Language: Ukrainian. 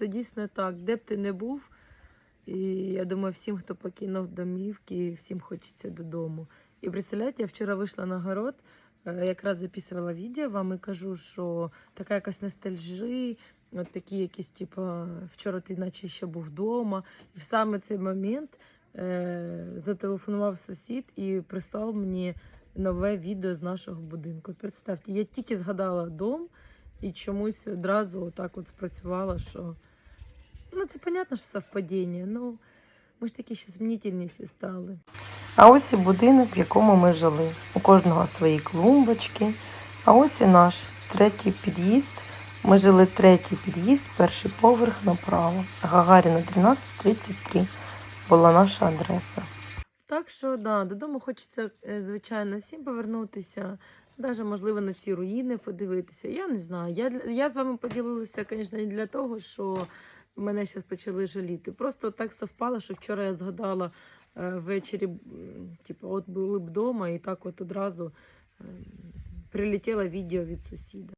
це дійсно так. Де б ти не був, і я думаю, всім, хто покинув домівки, всім хочеться додому. І представляєте, я вчора вийшла на город, е, якраз записувала відео вам і кажу, що така якась ностальжі, от такі якісь, типу, вчора ти наче ще був вдома. І в саме цей момент е, зателефонував сусід і прислав мені нове відео з нашого будинку. От представте, я тільки згадала дом і чомусь одразу отак от спрацювала, що ну це понятно, що совпадіння. Ну ми ж такі ще змінітельні всі стали. А ось і будинок, в якому ми жили. У кожного свої клумбочки. А ось і наш третій під'їзд. Ми жили третій під'їзд, перший поверх направо. Гагаріна 1333 була наша адреса. Так що да, додому хочеться, е, звичайно, всім повернутися. Навіть, можливо, на ці руїни подивитися. Я не знаю. Я, я з вами поділилася, звісно, не для того, що мене зараз почали жаліти. Просто так совпало, що вчора я згадала е, ввечері, типу, от були б вдома, і так от одразу е, прилетіло відео від сусіда.